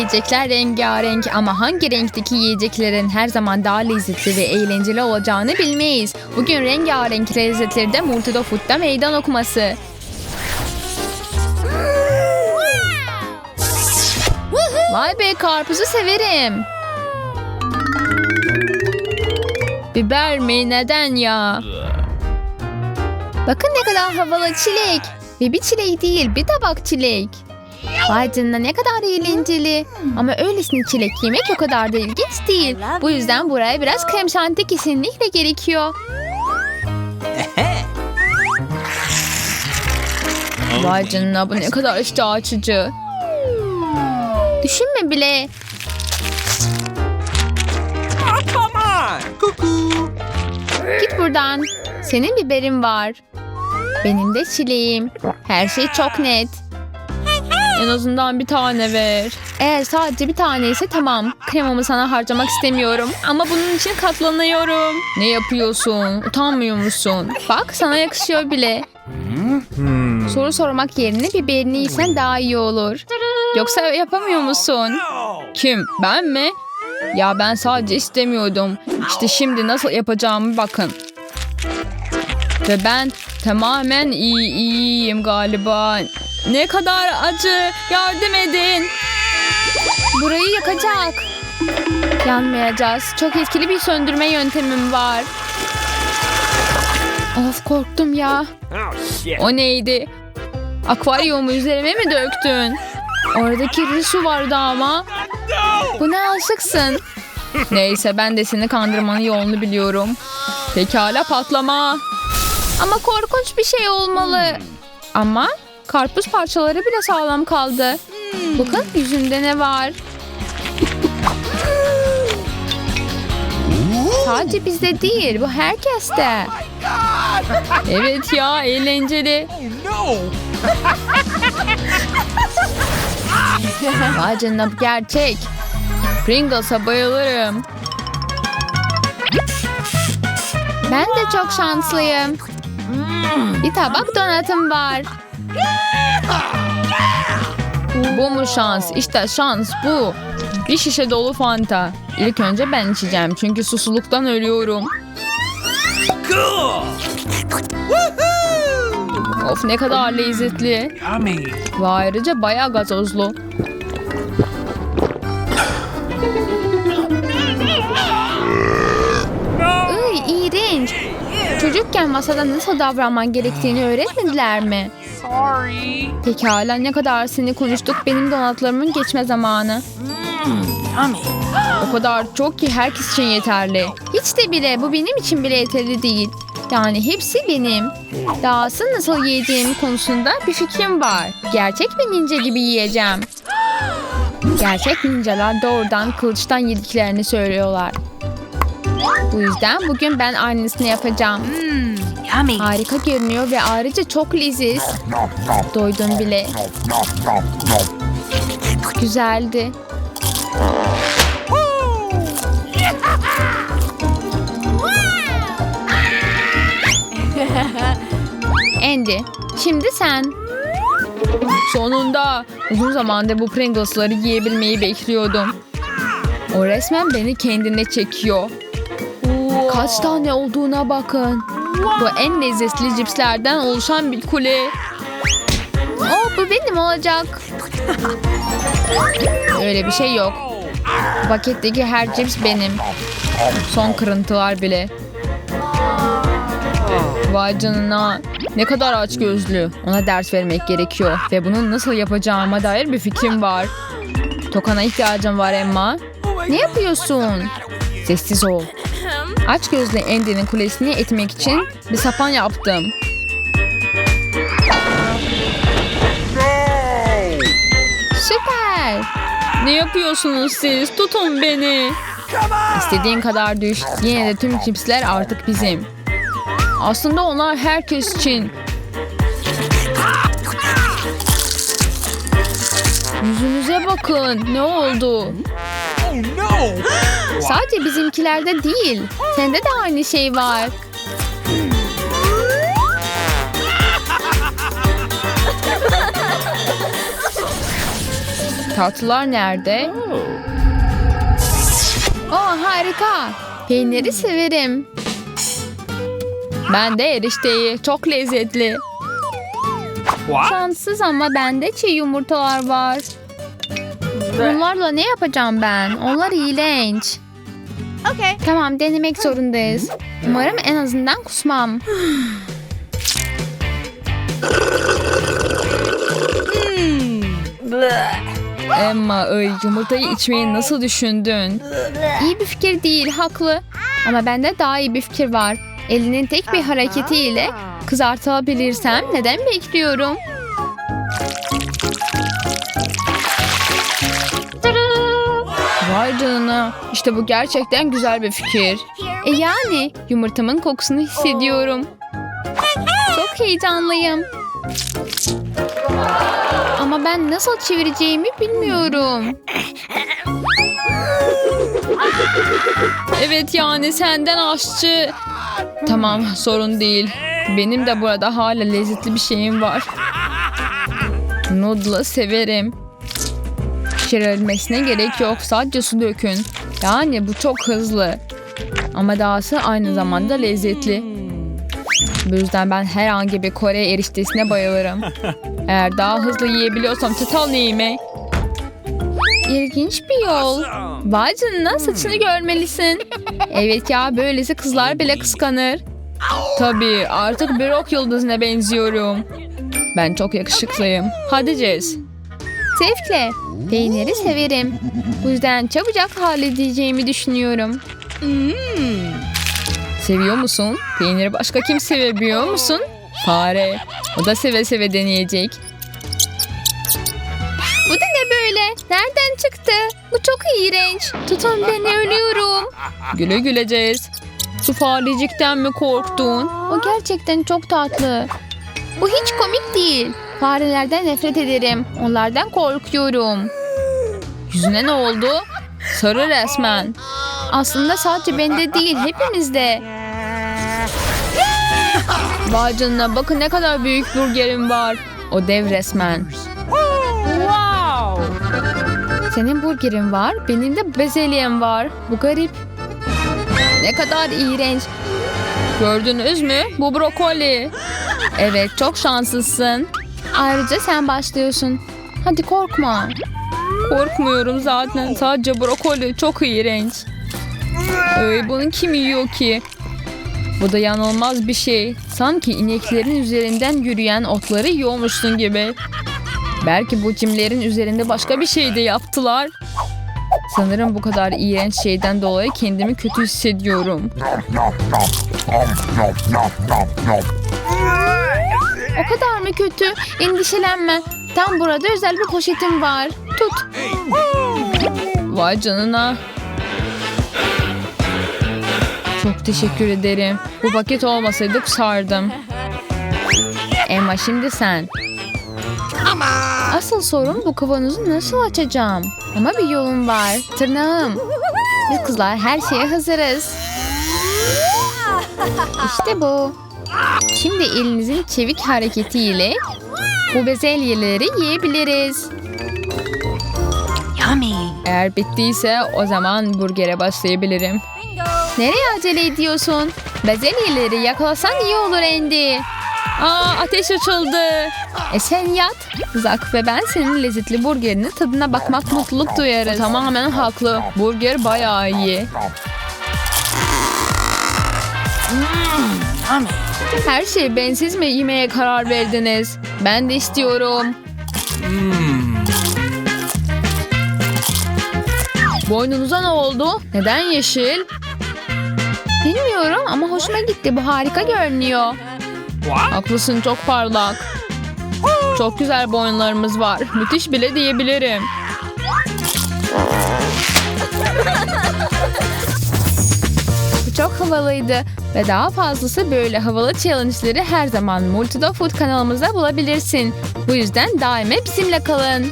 yiyecekler rengarenk ama hangi renkteki yiyeceklerin her zaman daha lezzetli ve eğlenceli olacağını bilmeyiz. Bugün rengarenk lezzetleri de Multido Food'da meydan okuması. Vay be karpuzu severim. Biber mi? Neden ya? Bakın ne kadar havalı çilek. Ve bir çilek değil bir tabak çilek. Vay canına ne kadar eğlenceli. Ama öylesine çilek yemek o kadar da ilginç değil. Bu yüzden buraya biraz krem şanti kesinlikle gerekiyor. Vay canına bu ne kadar iştah açıcı. Düşünme bile. Git buradan. Senin biberin var. Benim de çileğim. Her şey çok net. En azından bir tane ver. Eğer sadece bir tane ise tamam. Kremamı sana harcamak istemiyorum. Ama bunun için katlanıyorum. Ne yapıyorsun? Utanmıyor musun? Bak sana yakışıyor bile. Soru sormak yerine biberini yesen daha iyi olur. Yoksa yapamıyor musun? Kim? Ben mi? Ya ben sadece istemiyordum. İşte şimdi nasıl yapacağımı bakın. Ve ben tamamen iyi iyiyim galiba. Ne kadar acı. Yardım edin. Burayı yakacak. Yanmayacağız. Çok etkili bir söndürme yöntemim var. Of korktum ya. Oh. O neydi? Akvaryumu üzerime mi döktün? Orada kirli su vardı ama. Bu ne aşıksın. Neyse ben de seni kandırmanın yolunu biliyorum. Pekala patlama. Ama korkunç bir şey olmalı. Ama karpuz parçaları bile sağlam kaldı. Bakın yüzünde ne var. Sadece bizde değil bu herkeste. Evet ya eğlenceli. No! Vay canına gerçek. Pringles'a bayılırım. Ben de çok şanslıyım. Bir tabak donatım var. Bu mu şans? İşte şans bu. Bir şişe dolu Fanta. İlk önce ben içeceğim çünkü susuzluktan ölüyorum. Of ne kadar lezzetli. Ve ayrıca bayağı gazozlu. Iy, iğrenç. Çocukken masada nasıl davranman gerektiğini öğretmediler mi? Sorry! Pekala ne kadar seni konuştuk benim donatlarımın geçme zamanı. Yummy! O kadar çok ki herkes için yeterli. Hiç de bile bu benim için bile yeterli değil. Yani hepsi benim. Dahası nasıl yiyeceğim konusunda bir fikrim var. Gerçek bir ninja gibi yiyeceğim. Gerçek ninjalar doğrudan kılıçtan yediklerini söylüyorlar. Bu yüzden bugün ben aynısını yapacağım. Yummy. Harika görünüyor ve ayrıca çok leziz. Doydum bile. Güzeldi. Andy, şimdi sen. Sonunda uzun zamandır bu Pringles'ları yiyebilmeyi bekliyordum. O resmen beni kendine çekiyor. Kaç tane olduğuna bakın. Bu en lezzetli cipslerden oluşan bir kule. Oh bu benim olacak. Öyle bir şey yok. Paketteki her cips benim. Son kırıntılar bile. Vay canına. Ne kadar aç gözlü. Ona ders vermek gerekiyor. Ve bunu nasıl yapacağıma dair bir fikrim var. Tokana ihtiyacım var Emma. Ne yapıyorsun? Sessiz ol. Aç gözlü Andy'nin kulesini etmek için bir sapan yaptım. Süper. Ne yapıyorsunuz siz? Tutun beni. İstediğin kadar düş. Yine de tüm cipsler artık bizim. Aslında onlar herkes için. Yüzünüze bakın. Ne oldu? Oh no! Sadece bizimkilerde değil. Sende de aynı şey var. Tatlılar nerede? Oh harika. Peyniri severim. Ben de erişteyi. Çok lezzetli. What? Şanssız ama bende çiğ yumurtalar var. Bunlarla ne yapacağım ben? Onlar iğrenç. Okay. Tamam denemek zorundayız. Umarım en azından kusmam. Emma ay yumurtayı içmeyi nasıl düşündün? İyi bir fikir değil haklı. Ama bende daha iyi bir fikir var. Elinin tek bir hareketiyle kızartabilirsem neden bekliyorum? Vay canına. İşte bu gerçekten güzel bir fikir. E yani yumurtamın kokusunu hissediyorum. Çok heyecanlıyım. Ama ben nasıl çevireceğimi bilmiyorum. Evet yani senden aşçı. Tamam sorun değil. Benim de burada hala lezzetli bir şeyim var. Noodle'ı severim. Pişirilmesine gerek yok. Sadece su dökün. Yani bu çok hızlı. Ama dahası aynı zamanda lezzetli. Bu yüzden ben herhangi bir Kore eriştesine bayılırım. Eğer daha hızlı yiyebiliyorsam çatal neyime? İlginç bir yol. Vay canına saçını görmelisin. Evet ya böylesi kızlar bile kıskanır. Tabii artık bir rock yıldızına benziyorum. Ben çok yakışıklıyım. Hadi Jess. Zevkle. Peyniri severim. Bu yüzden çabucak halledeceğimi düşünüyorum. Seviyor musun? Peyniri başka kim sevebiliyor musun? Fare. O da seve seve deneyecek. Bu da ne böyle? Nereden çıktı? Bu çok iğrenç. Tutun beni ölüyorum. Güle güle Jess. Şu farecikten mi korktun? O gerçekten çok tatlı. Bu hiç komik değil. Farelerden nefret ederim. Onlardan korkuyorum. Yüzüne ne oldu? Sarı resmen. Aslında sadece bende değil hepimizde. Vay canına bakın ne kadar büyük burgerim var. O dev resmen. Wow! Senin burgerin var, benim de bezelyem var. Bu garip. Ne kadar iğrenç. Gördünüz mü? Bu brokoli. Evet, çok şanslısın. Ayrıca sen başlıyorsun. Hadi korkma. Korkmuyorum zaten. Sadece brokoli çok iğrenç. Ay, bunu kim yiyor ki? Bu da yanılmaz bir şey. Sanki ineklerin üzerinden yürüyen otları yiyormuşsun gibi. Belki bu cimlerin üzerinde başka bir şey de yaptılar. Sanırım bu kadar iğrenç şeyden dolayı kendimi kötü hissediyorum. O kadar mı kötü? Endişelenme. Tam burada özel bir poşetim var. Tut. Vay canına. Çok teşekkür ederim. Bu paket olmasaydı kusardım. Emma şimdi sen. Asıl sorun bu kavanozu nasıl açacağım? Ama bir yolum var. Tırnağım. Biz kızlar her şeye hazırız. İşte bu. Şimdi elinizin çevik hareketiyle bu bezelyeleri yiyebiliriz. Yummy. Eğer bittiyse o zaman burgere başlayabilirim. Nereye acele ediyorsun? Bezelyeleri yakalasan iyi olur Andy. Aa ateş açıldı. E sen yat. Zak ve ben senin lezzetli burgerinin tadına bakmak mutluluk duyarız. O tamamen haklı. Burger bayağı iyi. Yummy. Her şeyi bensiz mi yemeye karar verdiniz? Ben de istiyorum. Boynunuza ne oldu? Neden yeşil? Bilmiyorum ama hoşuma gitti. Bu harika görünüyor. Haklısın çok parlak. Çok güzel boyunlarımız var. Müthiş bile diyebilirim. Bu çok havalıydı. Ve daha fazlası böyle havalı challenge'ları her zaman Multida Food kanalımızda bulabilirsin. Bu yüzden daima bizimle kalın.